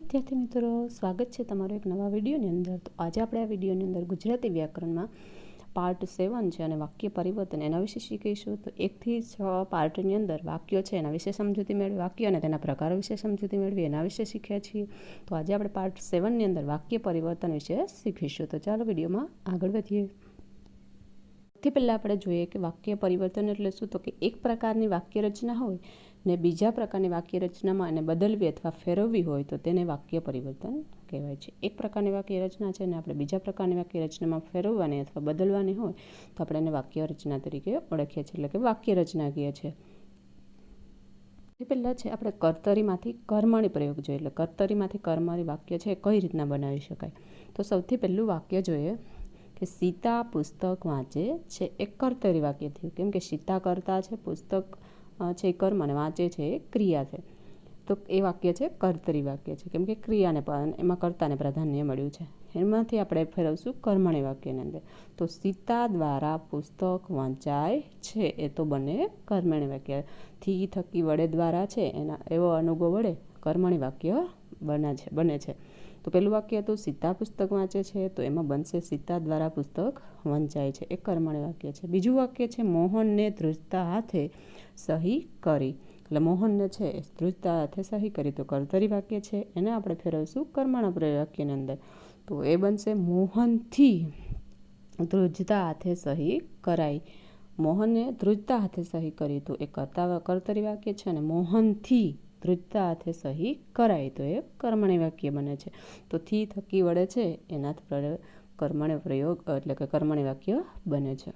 વિદ્યાર્થી મિત્રો, સ્વાગત છે તમારો એક નવા વિડીયોની અંદર. તો આજે આપણે આ વિડીયોની અંદર ગુજરાતી વ્યાકરણમાં પાર્ટ સેવન છે અને વાક્ય પરિવર્તન. એના વિશે શીખીશું તો એકથી છ પાર્ટની અંદર વાક્યો છે. એના વિશે સમજૂતી મેળવી વાક્ય અને તેના પ્રકારો વિશે સમજૂતી મેળવી. એના વિશે શીખ્યા છીએ. તો આજે આપણે પાર્ટ સેવનની અંદર વાક્ય પરિવર્તન વિશે શીખીશું. તો ચાલો વિડીયોમાં આગળ વધીએ. સૌથી પહેલાં આપણે જોઈએ કે વાક્ય પરિવર્તન એટલે શું? તો કે એક પ્રકારની વાક્ય રચના હોય ને બીજા પ્રકારની વાક્ય રચનામાં એને બદલવી અથવા ફેરવવી હોય તો તેને વાક્ય પરિવર્તન કહેવાય છે. એક પ્રકારની વાક્ય રચના છે અને આપણે બીજા પ્રકારની વાક્ય રચનામાં ફેરવવાની અથવા બદલવાની હોય તો આપણે એને વાક્ય રચના તરીકે ઓળખીએ છીએ, એટલે કે વાક્ય રચના કહીએ છીએ એ પહેલાં છે આપણે કર્તરીમાંથી કર્મણી પ્રયોગ જોઈએ, એટલે કર્તરીમાંથી કર્મણી વાક્ય છે કઈ રીતના બનાવી શકાય? તો સૌથી પહેલું વાક્ય જોઈએ કે સીતા પુસ્તક વાંચે છે એ કર્તરી વાક્ય થયું. કેમ કે સીતા કરતા છે, પુસ્તક છે, કર્મ અને વાંચે છે, એ ક્રિયા છે. તો એ વાક્ય છે, કર્તરી વાક્ય છે. કેમ કે ક્રિયાને એમાં કર્તાને પ્રાધાન્ય મળ્યું છે. એમાંથી આપણે ફેરવશું કર્મણી વાક્યની અંદર. તો સીતા દ્વારા પુસ્તક વાંચાય છે, એ તો બને કર્મણી વાક્ય. થી, થકી, વડે દ્વારા છે, એના એવો અનુભવ વડે કર્મણી વાક્ય બને છે બને છે. તો પેલું વાક્ય હતું, સીતા પુસ્તક વાંચે છે. તો એમાં બનશે, સીતા દ્વારા પુસ્તક વંચાય છે. એ કર્મણી વાક્ય છે. બીજું વાક્ય છે, મોહનને ધ્રુજતા હાથે સહી કરી. એટલે મોહનને છે એ ધ્રુજતા હાથે સહી કરી. તો કર્તરી વાક્ય છે, એને આપણે ફેરવશું કર્મણા વાક્યની અંદર. તો એ બનશે, મોહનથી ધ્રુજતા હાથે સહી કરાઈ. મોહને ધ્રુજતા હાથે સહી કરી. તો એ કરતા, કર્તરી વાક્ય છે અને મોહનથી ધ્રુજતા હાથે સહી કરાય. તો એ કર્મણી વાક્ય બને છે. તો થી થકી વડે છે, એનાથી કર્મણે પ્રયોગ, એટલે કે કર્મણી વાક્ય બને છે.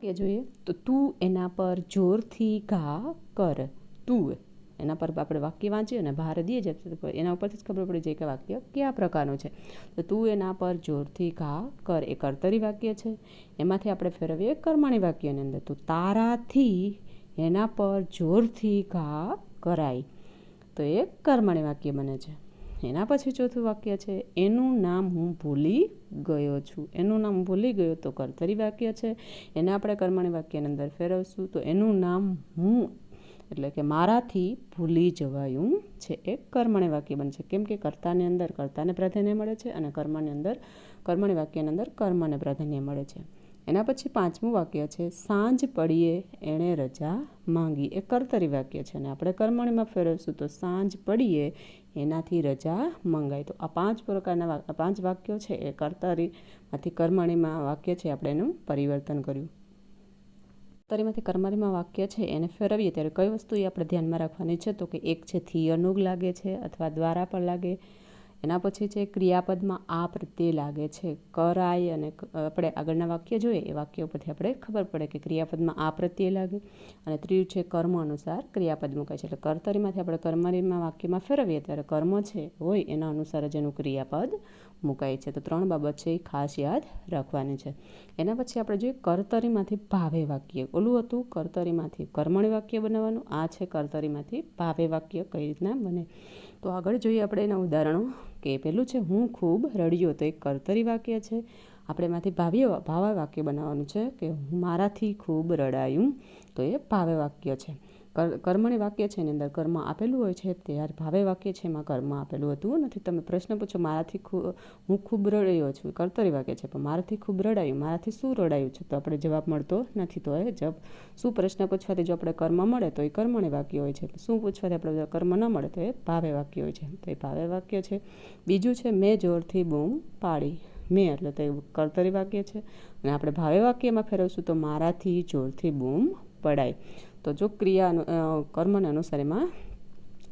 કે જોઈએ? તો તું એના પર જોરથી ઘા કર. તું. એના પર આપણે વાક્ય વાંચીએ અને ભાર દઈએ જાય એના ઉપરથી જ ખબર પડી જાય કે વાક્ય કયા પ્રકારનું છે. તો તું એના પર જોરથી ઘા કર. એ કર્તરી વાક્ય છે. એમાંથી આપણે ફેરવીએ કર્મણી વાક્યની અંદર. તો તારાથી એના પર જોરથી ઘા કરાય. તો એ કર્મણી વાક્ય બને છે. એના પછી ચોથું વાક્ય છે, એનું નામ હું ભૂલી ગયો છું. એનું નામ ભૂલી ગયો તો કર્તરી વાક્ય છે. એને આપણે કર્મણી વાક્યની અંદર ફેરવશું. તો એનું નામ હું, એટલે કે મારાથી ભૂલી જવાયું છે. એ કર્મણી વાક્ય બનશે કેમ કે કર્તાની અંદર કર્તાને પ્રાધાન્ય મળે છે અને કર્મની અંદર, કર્મણી વાક્યની અંદર કર્મને પ્રાધાન્ય મળે છે. એના પછી પાંચમું વાક્ય છે, સાંજ પડીએ એણે રજા માંગી. એ કર્તરી વાક્ય છે અને આપણે કર્મણીમાં ફેરવશું તો સાંજ પડીએ એનાથી રજા મંગાય તો આ પાંચ પ્રકારના પાંચ વાક્યો છે, એ કર્તરીમાંથી કર્મણીમાં વાક્ય છે, આપણે એનું પરિવર્તન કર્યું. કર્તરીમાંથી કર્મરીમાં વાક્ય છે, એને ફેરવીએ ત્યારે કઈ વસ્તુ એ આપણે ધ્યાનમાં રાખવાની છે? તો કે એક છે થી અનુગ લાગે છે અથવા દ્વારા પણ લાગે. એના પછી છે ક્રિયાપદમાં આ પ્રત્યે લાગે છે કરાય અને આપણે આગળના વાક્ય જોઈએ, એ વાક્ય પરથી આપણે ખબર પડે કે ક્રિયાપદમાં આ પ્રત્યે લાગે. અને ત્રીજું છે કર્મ અનુસાર ક્રિયાપદ મુકાય છે. એટલે કર્તરીમાંથી આપણે કર્મરીમાં વાક્યમાં ફેરવીએ ત્યારે કર્મ છે હોય એના અનુસાર જ એનું ક્રિયાપદ મુકાય છે. તો ત્રણ બાબત છે એ ખાસ યાદ રાખવાની છે. એના પછી આપણે જોઈએ કર્તરીમાંથી ભાવે વાક્ય. ઓલું હતું કર્તરીમાંથી કર્મણી વાક્ય બનાવવાનું. આ છે કર્તરીમાંથી ભાવે વાક્ય કઈ રીતના બને? તો આગળ જોઈએ આપણે એના ઉદાહરણો. કે પેલું છે. હું ખૂબ રડ્યો તો એક કર્તરી વાક્ય છે. આપણે એમાંથી ભાવ્ય ભાવા વાક્ય બનાવવાનું છે કે હું મારાથી ખૂબ રડાયું. તો એ ભાવે વાક્ય છે. કર્મણી વાક્ય છે એની અંદર કર્મ આપેલું હોય છે ત્યારે ભાવે વાક્ય છે, એમાં કર્મ આપેલું હતું નથી. તમે પ્રશ્ન પૂછો, મારાથી હું ખૂબ રડાયો છું. કર્તરી વાક્ય છે, પણ મારાથી ખૂબ રડાયું, મારાથી શું રડાયું છે? તો આપણે જવાબ મળતો નથી તો એ જબ શું પ્રશ્ન પૂછવાથી જો આપણે કર્મ મળે, તો એ કર્મણી વાક્ય હોય છે. શું પૂછવાથી આપણે કર્મ ન મળે, તો એ ભાવે વાક્ય હોય છે. તો એ ભાવે વાક્ય છે. બીજું છે, મેં જોરથી બૂમ પાડી. મેં એટલે તો કર્તરી વાક્ય છે. અને આપણે ભાવે વાક્યમાં ફેરવશું તો, મારાથી જોરથી બૂમ પડાય. તો જો ક્રિયા કર્મને અનુસાર એમાં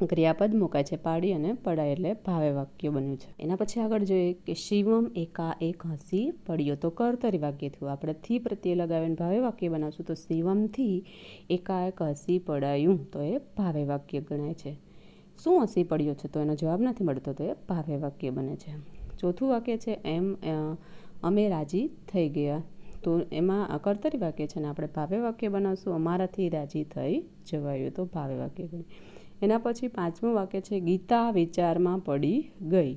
ક્રિયાપદ મુકાય છે, પાડી અને પડાય એટલે ભાવે વાક્ય બન્યું છે. એના પછી આગળ જોઈએ કે શિવમ એકા એક હસી પડ્યો. તો કર્તરી વાક્ય થયું. આપણે થી પ્રત્યે લગાવીને ભાવે વાક્ય બનાવશું તો શિવમથી એકાએક હસી પડાયું. તો એ ભાવે વાક્ય ગણાય છે. શું હસી પડ્યો છે? તો એનો જવાબ નથી મળતો. તો એ ભાવે વાક્ય બને છે. ચોથું વાક્ય છે, એમ અમે રાજી થઈ ગયા. તો એમાં કર્તરી વાક્ય છે ને આપણે ભાવે વાક્ય બનાવશું, અમારાથી રાજી થઈ જવાયું. તો ભાવે વાક્ય ગણી. એના પછી પાંચમું વાક્ય છે, ગીતા વિચારમાં પડી ગઈ.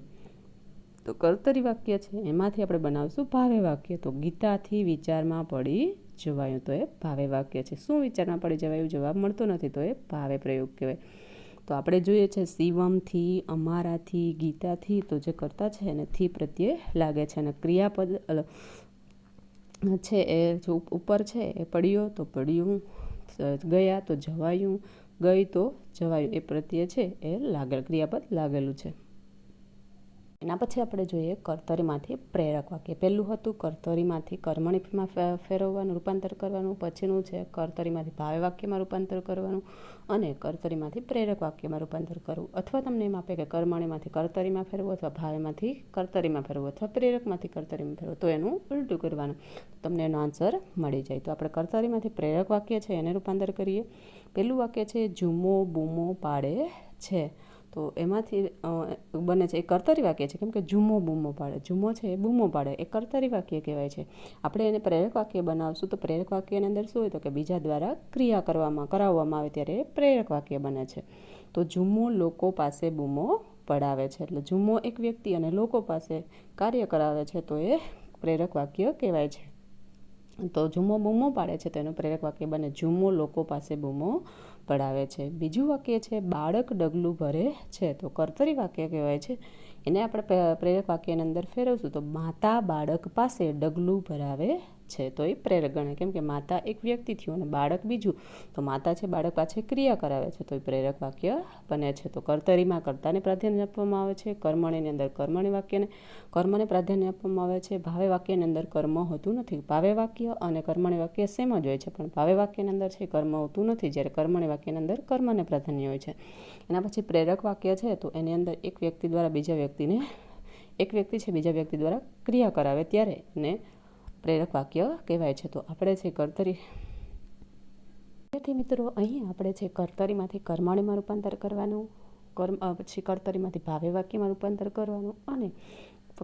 તો કર્તરી વાક્ય છે, એમાંથી આપણે બનાવશું ભાવે વાક્ય. તો ગીતાથી વિચારમાં પડી જવાયું. તો એ ભાવે વાક્ય છે. શું વિચારમાં પડી જવાયું? જવાબ મળતો નથી. તો એ ભાવે પ્રયોગ કહેવાય. તો આપણે જોઈએ છે, શિવમથી, અમારાથી, ગીતાથી તો જે કરતા છે એને થી પ્રત્યે લાગે છે અને ક્રિયાપદ છે, એ જો ઉપર છે, એ પડ્યો તો પડ્યું ગયા તો જવાયું, ગઈ તો જવાયું, એ પ્રત્યે છે, એ લાગેલ, ક્રિયાપદ લાગેલું છે. એના પછી આપણે જોઈએ કર્તરીમાંથી પ્રેરક વાક્ય. પહેલું હતું કર્તરીમાંથી કર્મણીમાં ફેરવવાનું, રૂપાંતર કરવાનું, પછીનું છે કર્તરીમાંથી ભાવે વાક્યમાં રૂપાંતર કરવાનું અને કર્તરીમાંથી પ્રેરક વાક્યમાં રૂપાંતર કરવું. અથવા તમને એમ આપે કે કર્મણીમાંથી કર્તરીમાં ફેરવું અથવા ભાવેમાંથી કર્તરીમાં ફેરવું અથવા પ્રેરકમાંથી કર્તરીમાં ફેરવું તો એનું ઉલટું કરવાનું. તમને એનો આન્સર મળી જાય. તો આપણે કર્તરીમાંથી પ્રેરક વાક્ય છે એને રૂપાંતર કરીએ. પહેલું વાક્ય છે ઝૂમો બૂમો પાડે છે. તો એમાંથી બને છે, એ કર્તરી વાક્ય છે. કેમ કે ઝૂમો બૂમો પાડે. ઝૂમો છે એ બૂમો પાડે. એ કર્તરી વાક્ય કહેવાય છે. આપણે એને પ્રેરક વાક્ય બનાવશું તો પ્રેરક વાક્યની અંદર શું હોય તો કે બીજા દ્વારા ક્રિયા કરવામાં, કરાવવામાં આવે ત્યારે એ પ્રેરક વાક્ય બને છે. તો જુમ્મો લોકો પાસે બૂમો પડાવે છે. એટલે જુમ્મો એક વ્યક્તિ અને લોકો પાસે કાર્ય કરાવે છે તો એ પ્રેરક વાક્ય કહેવાય છે. તો જુમ્મો બૂમો પાડે છે તેનું પ્રેરક વાક્ય બને. જુમ્મો લોકો પાસે બૂમો પડાવે છે. બીજું વાક્ય છે, બાળક ડગલું ભરે છે. તો કર્તરી વાક્ય કહેવાય છે. એને આપણે પ્રેરક વાક્યની અંદર ફેરવશું તો, માતા બાળક પાસે ડગલું ભરાવે છે. તો એ પ્રેરક ગણાય કેમ કે માતા એક વ્યક્તિ થયું અને બાળક બીજું. તો માતા છે, બાળક પાછળ ક્રિયા કરાવે છે. તો એ પ્રેરક વાક્ય બને છે. તો કર્તરીમાં કર્તાને પ્રાધાન્ય આપવામાં આવે છે. કર્મણીની અંદર કર્મણી વાક્યને, કર્મને પ્રાધાન્ય આપવામાં આવે છે. ભાવે વાક્યની અંદર કર્મ હોતું નથી. ભાવે વાક્ય અને કર્મણી વાક્ય સેમ જ હોય છે. પણ ભાવે વાક્યની અંદર છે, કર્મ હોતું નથી. જ્યારે કર્મણી વાક્યની અંદર કર્મને પ્રાધાન્ય હોય છે. એના પછી પ્રેરક વાક્ય છે, તો એની અંદર એક વ્યક્તિ દ્વારા બીજા વ્યક્તિને, એક વ્યક્તિ છે, બીજા વ્યક્તિ દ્વારા ક્રિયા કરાવે ત્યારે એને પ્રેરક વાક્ય કહેવાય છે. તો આપણે છે કર્તરી વિદ્યાર્થી મિત્રો, અહીં આપણે છે કર્તરીમાંથી કર્માણીમાં રૂપાંતર કરવાનું, કર્મ પછી કર્તરીમાંથી ભાવે વાક્યમાં રૂપાંતર કરવાનું અને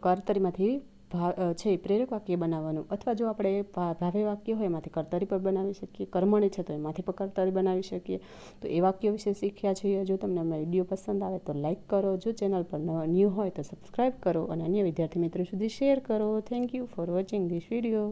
કર્તરીમાંથી છે એ પ્રેરક વાક્ય બનાવવાનું. અથવા જો આપણે ભાવે વાક્ય હોય, એમાંથી કર્તરી પર બનાવી શકીએ, કર્મણી છે તો એમાંથી પણ કર્તરી બનાવી શકીએ. તો એ વાક્યો વિશે શીખ્યા છીએ. જો તમને અમને વીડિયો પસંદ આવે તો લાઇક કરો. જો ચેનલ પર ન્યૂ હોય તો સબસ્ક્રાઈબ કરો. અને અન્ય વિદ્યાર્થી મિત્રો સુધી શેર કરો. Thank you for watching this video.